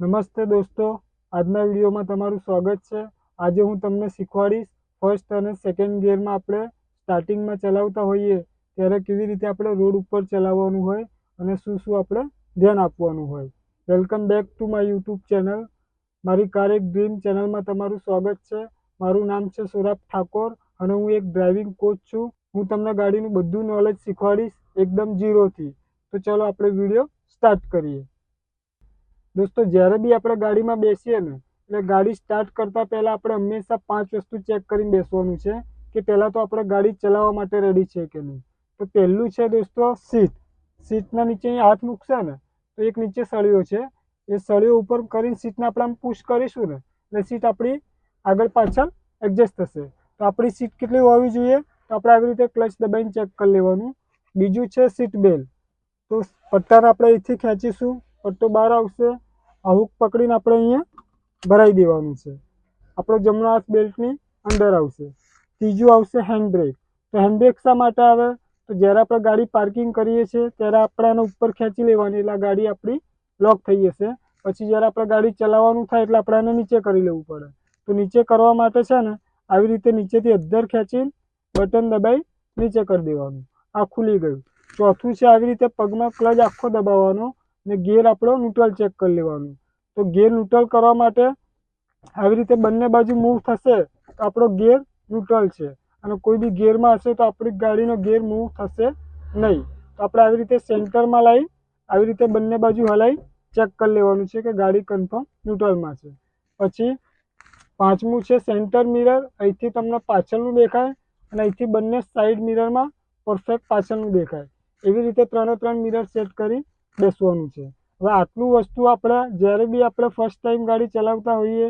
નમસ્તે દોસ્તો, આજના વિડીયોમાં તમારું સ્વાગત છે. આજે હું તમને શીખવાડીશ ફર્સ્ટ અને સેકન્ડ ગિયરમાં આપણે સ્ટાર્ટિંગમાં ચલાવતા હોઈએ, ત્યારે કેવી રીતે આપણે રોડ ઉપર ચલાવવાનું હોય અને શું શું આપણે ધ્યાન આપવાનું હોય. Welcome back to my YouTube channel મારી કાર એક ડ્રીમ ચેનલમાં તમારું સ્વાગત છે. મારું નામ છે સોરાબ ઠાકોર અને હું એક ડ્રાઇવિંગ કોચ છું. હું તમને ગાડીનું બધું નોલેજ શીખવાડીશ, એકદમ ઝીરોથી તો ચલો આપણે વીડિયો સ્ટાર્ટ કરીએ. દોસ્તો, જ્યારે બી આપણે ગાડીમાં બેસીએ ને, એટલે ગાડી સ્ટાર્ટ કરતાં પહેલાં આપણે હંમેશા પાંચ વસ્તુ ચેક કરીને બેસવાનું છે કે પહેલાં તો આપણે ગાડી ચલાવવા માટે રેડી છે કે નહીં. તો પહેલું છે દોસ્તો સીટ સીટના નીચે હાથ મૂકશે ને, તો એક નીચે સળિયો છે. એ સળિયો ઉપર કરીને સીટને આપણે આમ પુશ કરીશું ને, એટલે સીટ આપણી આગળ પાછળ એડજસ્ટ થશે. તો આપણી સીટ કેટલી હોવી જોઈએ? તો આપણે આવી રીતે ક્લચ દબાઈને ચેક કરી લેવાનું. બીજું છે સીટ બેલ્ટ તો પટ્ટાને આપણે અહીંથી ખેંચીશું. પટ્ટો બહાર આવશે, આ હુક પકડીને આપણે અહીંયા ભરાઈ દેવાનું છે. આપણો જમણો હાથ બેલ્ટની અંદર આવશે. ત્રીજું આવશે હેન્ડ બ્રેક તો હેન્ડબ્રેક શા માટે આવે? તો જ્યારે આપણે ગાડી પાર્કિંગ કરીએ છીએ, ત્યારે આપણે આને ઉપર ખેંચી લેવાની, એટલે ગાડી આપણી લોક થઈ જશે. પછી જ્યારે આપણે ગાડી ચલાવવાનું થાય, એટલે આપણે આને નીચે કરી લેવું પડે. તો નીચે કરવા માટે છે ને, આવી રીતે નીચેથી અદ્ધર ખેંચીને બટન દબાઈ નીચે કરી દેવાનું. આ ખુલી ગયું. ચોથું છે, આવી રીતે પગમાં ક્લચ આખો દબાવવાનો. ને ગેર આપણો ન્યુટ્રલ ચેક કરી લેવાનું. તો ગેર ન્યુટ્રલ કરવા માટે આવી રીતે બંને બાજુ મૂવ થશે, તો આપણો ગેર ન્યુટ્રલ છે. અને કોઈ બી ગેરમાં હશે તો આપણી ગાડીનો ગેર મૂવ થશે નહીં. તો આપણે આવી રીતે સેન્ટરમાં લાવી આવી રીતે બંને બાજુ હલાવી ચેક કરી લેવાનું છે કે ગાડી કન્ફર્મ ન્યુટ્રલમાં છે. પછી પાંચમું છે સેન્ટર મિરર અહીંથી તમને પાછળનું દેખાય અને અહીંથી બંને સાઈડ મિરરમાં પરફેક્ટ પાછળનું દેખાય. એવી રીતે ત્રણે ત્રણ મિરર સેટ કરી બેસવાનું છે. હવે આટલું વસ્તુ આપણે જ્યારે બી આપણે ફર્સ્ટ ટાઈમ ગાડી ચલાવતા હોઈએ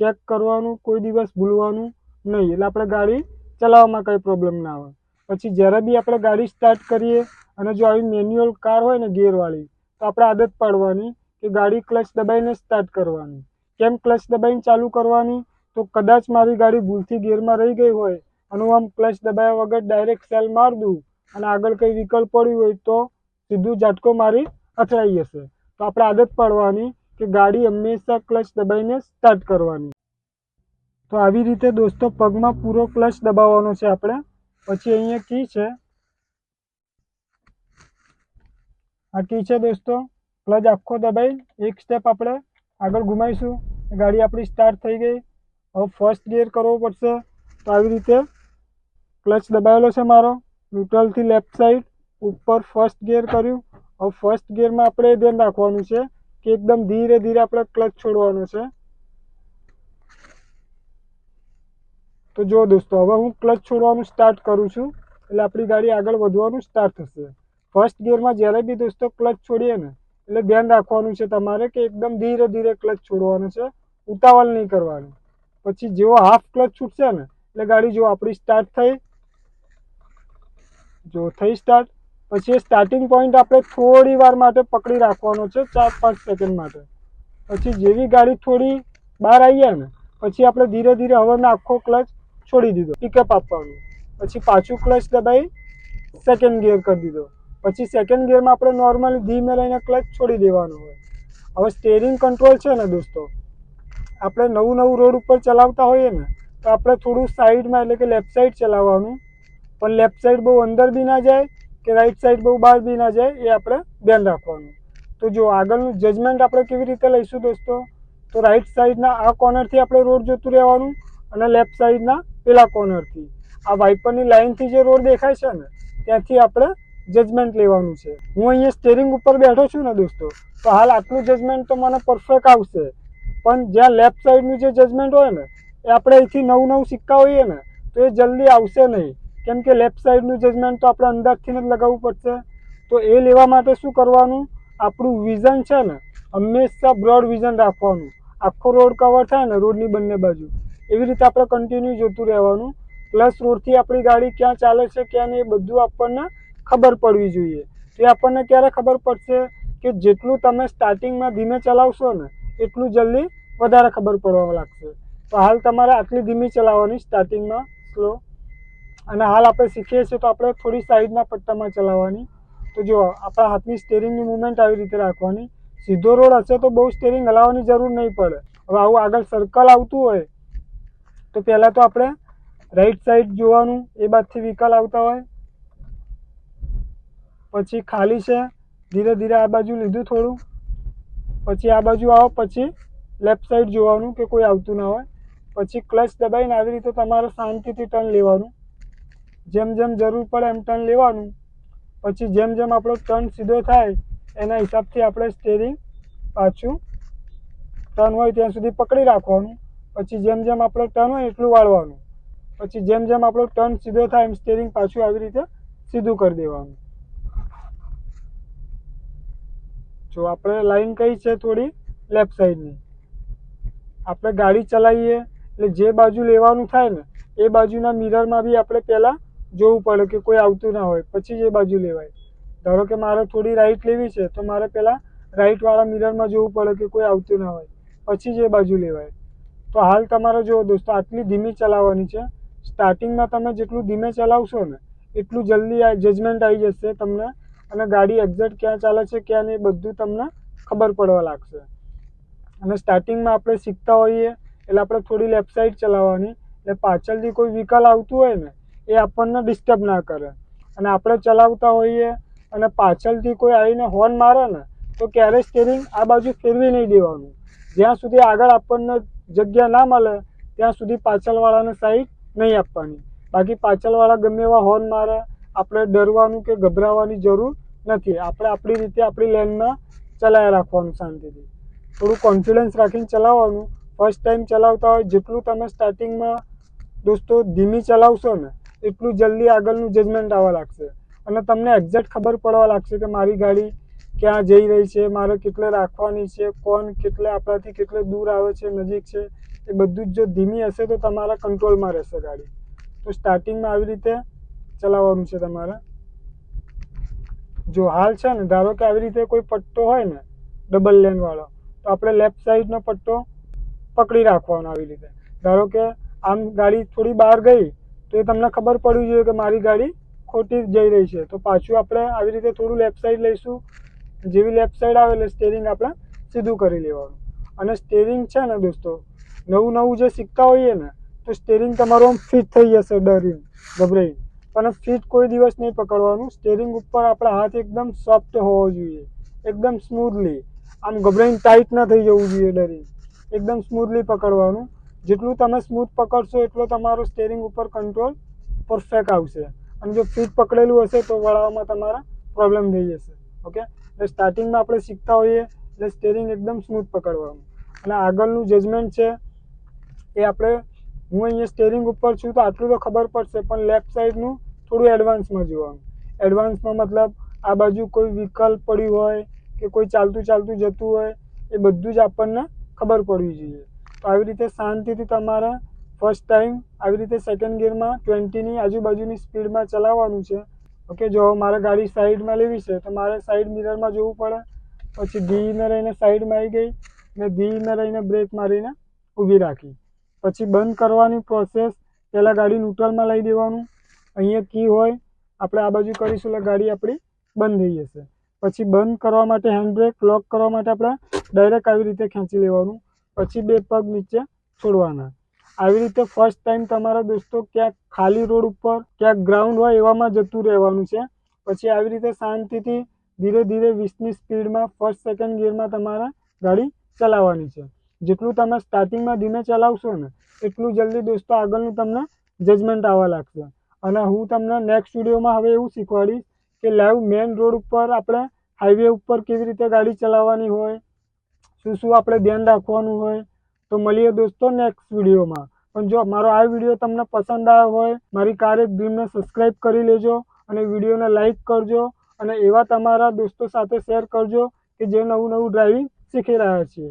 ચેક કરવાનું, કોઈ દિવસ ભૂલવાનું નહીં. એટલે આપણે ગાડી ચલાવવામાં કંઈ પ્રોબ્લેમ ના આવે. પછી જ્યારે બી આપણે ગાડી સ્ટાર્ટ કરીએ અને જો આવી મેન્યુઅલ કાર હોય ને ગિયરવાળી તો આપણે આદત પાડવાની કે ગાડી ક્લચ દબાઈને સ્ટાર્ટ કરવાની. કેમ ક્લચ દબાઈને ચાલુ કરવાની? તો કદાચ મારી ગાડી ભૂલથી ગિયરમાં રહી ગઈ હોય અને હું આમ ક્લચ દબાવ્યા વગર ડાયરેક્ટ સેલ માર દઉં અને આગળ કંઈ વિકલ્પ પડ્યું હોય તો સીધું ઝાટકો મારી અથડાઈ જશે. તો આપણે આદત પાડવાની કે ગાડી હંમેશા ક્લચ દબાઈને સ્ટાર્ટ કરવાની. તો આવી રીતે દોસ્તો પગમાં પૂરો ક્લચ દબાવવાનો છે આપણે. પછી અહીંયા કી છે. આ કી છે દોસ્તો. ક્લચ આખો દબાઈ, એક સ્ટેપ આપણે આગળ ઘુમાઈશું ગાડી આપણી સ્ટાર્ટ થઈ ગઈ. હવે ફર્સ્ટ ગિયર કરવો પડશે. તો આવી રીતે ક્લચ દબાવેલો છે મારો. ન્યુટ્રલથી લેફ્ટ સાઈડ ઉપર ફર્સ્ટ ગિયર કર્યું. હવે ફર્સ્ટ ગિયરમાં આપણે ધ્યાન રાખવાનું છે કે એકદમ ધીરે ધીરે આપણે ક્લચ છોડવાનો છે. તો જો દોસ્તો, હવે હું ક્લચ છોડવાનું સ્ટાર્ટ કરું છું, એટલે આપણી ગાડી આગળ વધવાનું સ્ટાર્ટ થશે. ફર્સ્ટ ગિયરમાં જ્યારે બી દોસ્તો ક્લચ છોડીએ ને, એટલે ધ્યાન રાખવાનું છે તમારે કે એકદમ ધીરે ધીરે ક્લચ છોડવાનું છે, ઉતાવળ નહીં કરવાની. પછી જેવો હાફ ક્લચ છૂટશે ને, એટલે ગાડી જો આપણી સ્ટાર્ટ થઈ, જો થઈ સ્ટાર્ટ પછી સ્ટાર્ટિંગ પોઈન્ટ આપણે થોડી વાર માટે પકડી રાખવાનો છે, ચાર પાંચ સેકન્ડ માટે. પછી જેવી ગાડી થોડી બહાર આવી જાય ને, પછી આપણે ધીરે ધીરે હવે આખો ક્લચ છોડી દીધો પિકઅપ આપવાનું. પછી પાછું ક્લચ દબાઈ સેકન્ડ ગિયર કરી દીધો. પછી સેકન્ડ ગિયરમાં આપણે નોર્મલી ધીમે લઈને ક્લચ છોડી દેવાનું હોય. હવે સ્ટેરિંગ કંટ્રોલ છે ને દોસ્તો, આપણે નવું નવું રોડ ઉપર ચલાવતા હોઈએ ને, તો આપણે થોડું સાઈડમાં એટલે કે લેફ્ટ સાઈડ ચલાવવાનું. પણ લેફ્ટ સાઈડ બહુ અંદર બી ના જાય કે રાઈટ સાઈડ બહુ બહાર બી ના જાય એ આપણે ધ્યાન રાખવાનું. તો જો આગળનું જજમેન્ટ આપણે કેવી રીતે લઈશું દોસ્તો? તો રાઈટ સાઈડના આ કોર્નરથી આપણે રોડ જોતું રહેવાનું અને લેફ્ટ સાઈડના પેલા કોર્નરથી આ વાઇપરની લાઇનથી જે રોડ દેખાય છે ને, ત્યાંથી આપણે જજમેન્ટ લેવાનું છે. હું અહીંયા સ્ટેરિંગ ઉપર બેઠો છું ને દોસ્તો, તો હાલ આટલું જજમેન્ટ તો મને પરફેક્ટ આવશે. પણ જ્યાં લેફ્ટ સાઈડનું જે જજમેન્ટ હોય ને, એ આપણે અહીંથી નવું નવું સિક્કા હોઈએ ને, તો એ જલ્દી આવશે નહીં. કેમ કે લેફ્ટ સાઈડનું જજમેન્ટ તો આપણે અંદાજથી જ લગાવવું પડશે. તો એ લેવા માટે શું કરવાનું? આપણું વિઝન છે ને, હંમેશા બ્રોડ વિઝન રાખવાનું. આખો રોડ કવર થાય ને રોડની બંને બાજુ. એવી રીતે આપણે કન્ટિન્યુ જોતું રહેવાનું. પ્લસ રોડથી આપણી ગાડી ક્યાં ચાલે છે, ક્યાં નહીં, એ બધું આપણને ખબર પડવી જોઈએ. તો એ આપણને ક્યારે ખબર પડશે? કે જેટલું તમે સ્ટાર્ટિંગમાં ધીમે ચલાવશો ને, એટલું જલ્દી વધારે ખબર પડવા લાગશે. તો હાલ તમારે આટલી ધીમી ચલાવવાની સ્ટાર્ટિંગમાં સ્લો અને હાલ આપણે શીખીએ છીએ તો આપણે થોડી સાઈડના પટ્ટામાં ચલાવવાની. તો જો આપણા હાથની સ્ટેરિંગની મુવમેન્ટ આવી રીતે રાખવાની. સીધો રોડ હશે તો બહુ સ્ટેરિંગ હલાવવાની જરૂર નહીં પડે. હવે આવું આગળ સર્કલ આવતું હોય, તો પહેલાં તો આપણે રાઈટ સાઈડ જોવાનું, એ બાજુથી વિકલ આવતા હોય. પછી ખાલી છે, ધીરે ધીરે આ બાજુ લીધું થોડું. પછી આ બાજુ આવો, પછી લેફ્ટ સાઈડ જોવાનું કે કોઈ આવતું ના હોય. પછી ક્લચ દબાવીને આવી રીતે તમારે શાંતિથી ટર્ન લેવાનું. જેમ જેમ જરૂર પડે એમ ટર્ન લેવાનું. પછી જેમ જેમ આપણો ટર્ન સીધો થાય, એના હિસાબથી આપણે સ્ટેરિંગ પાછું ટર્ન હોય ત્યાં સુધી પકડી રાખવાનું. પછી જેમ જેમ આપણો ટર્ન હોય એટલું વાળવાનું. પછી જેમ જેમ આપણો ટર્ન સીધો થાય એમ સ્ટેરિંગ પાછું આવી રીતે સીધું કરી દેવાનું. જો આપણે લાઈન કઈ છે થોડી લેફ્ટ સાઈડની આપણે ગાડી ચલાવીએ, એટલે જે બાજુ લેવાનું થાય ને, એ બાજુના મિરરમાં બી આપણે પહેલાં જોવું પડે કે કોઈ આવતું ના હોય, પછી એ બાજુ લેવાય. ધારો કે મારે થોડી રાઈટ લેવી છે, તો મારે પહેલાં રાઈટવાળા મિરરમાં જોવું પડે કે કોઈ આવતું ના હોય, પછી જ એ બાજુ લેવાય. તો હાલ તમારે જો દોસ્તો, આટલી ધીમી ચલાવવાની છે. સ્ટાર્ટિંગમાં તમે જેટલું ધીમે ચલાવશો ને, એટલું જલ્દી આ જજમેન્ટ આવી જશે તમને અને ગાડી એક્ઝેક્ટ ક્યાં ચાલે છે, ક્યાં નહીં બધું તમને ખબર પડવા લાગશે. અને સ્ટાર્ટિંગમાં આપણે શીખતા હોઈએ, એટલે આપણે થોડી લેફ્ટ સાઈડ ચલાવવાની, એટલે પાછળથી કોઈ વ્હીકલ આવતું હોય ને એ આપણને ડિસ્ટર્બ ના કરે. અને આપણે ચલાવતા હોઈએ અને પાછળથી કોઈ આવીને હોર્ન મારે ને, તો ક્યારેય સ્ટેરિંગ આ બાજુ ફેરવી નહીં દેવાનું. જ્યાં સુધી આગળ આપણને જગ્યા ના મળે, ત્યાં સુધી પાછળવાળાને સાઈડ નહીં આપવાની. બાકી પાછળવાળા ગમે એવા હોર્ન મારે, આપણે ડરવાનું કે ગભરાવાની જરૂર નથી. આપણે આપણી રીતે આપણી લેનમાં ચલાવી રાખવાનું શાંતિથી. થોડું કોન્ફિડન્સ રાખીને ચલાવવાનું. ફર્સ્ટ ટાઈમ ચલાવતા હોય, જેટલું તમે સ્ટાર્ટિંગમાં દોસ્તો ધીમી ચલાવશો ને એટલું જલ્દી આગળનું જજમેન્ટ આવવા લાગશે. અને તમને એક્ઝેક્ટ ખબર પડવા લાગશે કે મારી ગાડી ક્યાં જઈ રહી છે, મારે કેટલે રાખવાની છે, કોણ કેટલે આપણાથી કેટલે દૂર આવે છે, નજીક છે, એ બધું જ જો ધીમી હશે તો તમારા કંટ્રોલમાં રહેશે ગાડી. તો સ્ટાર્ટિંગમાં આવી રીતે ચલાવવાનું છે તમારે. જો હાલ છે ને, ધારો કે આવી રીતે કોઈ પટ્ટો હોય ને ડબલ લેનવાળો તો આપણે લેફ્ટ સાઈડનો પટ્ટો પકડી રાખવાનો આવી રીતે. ધારો કે આમ ગાડી થોડી બહાર ગઈ તો એ તમને ખબર પડવી જોઈએ કે મારી ગાડી ખોટી જઈ રહી છે. તો પાછું આપણે આવી રીતે થોડું લેફ્ટ સાઈડ લઈશું. જેવી લેફ્ટ સાઈડ આવે એટલે સ્ટેરિંગ આપણે સીધું કરી લેવાનું. અને સ્ટેરિંગ છે ને દોસ્તો, નવું નવું જે શીખતા હોઈએ ને, તો સ્ટેરિંગ તમારું આમ ફિટ થઈ જશે ડરીને, ગભરાઈને. પણ ફિટ કોઈ દિવસ નહીં પકડવાનું. સ્ટેરિંગ ઉપર આપણા હાથ એકદમ સોફ્ટ હોવો જોઈએ. એકદમ સ્મૂથલી આમ ગભરાઈને ટાઈટ ના થઈ જવું જોઈએ ડરીને. એકદમ સ્મૂથલી પકડવાનું. જેટલું તમે સ્મૂથ પકડશો, એટલો તમારો સ્ટેરિંગ ઉપર કંટ્રોલ પરફેક્ટ આવશે. અને જો ફીટ પકડેલું હશે, તો વળાવવામાં તમારા પ્રોબ્લેમ થઈ જશે. ઓકે એટલે સ્ટાર્ટિંગમાં આપણે શીખતા હોઈએ, એટલે સ્ટેરિંગ એકદમ સ્મૂથ પકડવાનું અને આગળનું જજમેન્ટ છે, એ આપણે, હું અહીંયા સ્ટેરિંગ ઉપર છું, તો આટલું તો ખબર પડશે, પણ લેફ્ટ સાઈડનું થોડું એડવાન્સમાં જોવાનું. એડવાન્સમાં મતલબ, આ બાજુ કોઈ વ્હીકલ પડ્યું હોય, કે કોઈ ચાલતું ચાલતું જતું હોય, એ બધું જ આપણને ખબર પડવી જોઈએ. તો આવી રીતે શાંતિથી તમારે ફર્સ્ટ ટાઈમ આવી રીતે સેકન્ડ ગિયરમાં ટ્વેન્ટીની આજુબાજુની સ્પીડમાં ચલાવવાનું છે. ઓકે જો મારે ગાડી સાઈડમાં લેવી છે, તો મારે સાઈડ મિરરમાં જોવું પડે. પછી ધીમે રહીને સાઈડમાં આવી ગઈ, ને ધીમે રહીને બ્રેક મારીને ઊભી રાખી. પછી બંધ કરવાની પ્રોસેસ પહેલાં ગાડી ન્યુટ્રલમાં લઈ દેવાનું. અહીંયા કી હોય, આપણે આ બાજુ કરીશું, એટલે ગાડી આપણી બંધ થઈ જશે. પછી બંધ કરવા માટે હેન્ડબ્રેક લોક કરવા માટે આપણે ડાયરેક્ટ આવી રીતે ખેંચી લેવાનું. પછી બે પગ નીચે છોડવાના. આવી રીતે ફર્સ્ટ ટાઈમ તમારા દોસ્તો ક્યાંક ખાલી રોડ ઉપર, ક્યાંક ગ્રાઉન્ડ હોય એવામાં જતું રહેવાનું છે. પછી આવી રીતે શાંતિથી ધીરે ધીરે વીસની સ્પીડમાં ફર્સ્ટ સેકન્ડ ગિયરમાં તમારે ગાડી ચલાવવાની છે. જેટલું તમે સ્ટાર્ટિંગમાં ધીમે ચલાવશો ને, એટલું જલ્દી દોસ્તો આગળનું તમને જજમેન્ટ આવવા લાગશે. અને હું તમને નેક્સ્ટ વિડીયોમાં હવે એવું શીખવાડીશ કે લાઈવ મેઇન રોડ ઉપર આપણે હાઈવે ઉપર કેવી રીતે ગાડી ચલાવવાની હોય શું શું આપણે ધ્યાન રાખવાનું હોય તો મળીએ દોસ્તો નેક્સ્ટ વિડીયોમાં. પણ જો મારો આ વીડિયો તમને પસંદ આવ્યો હોય, મારી કાર એક ડ્રીમને સબસ્ક્રાઈબ કરી લેજો અને વિડીયોને લાઈક કરજો અને એવા તમારા દોસ્તો સાથે શેર કરજો કે જે નવું નવું ડ્રાઇવિંગ શીખી રહ્યા છીએ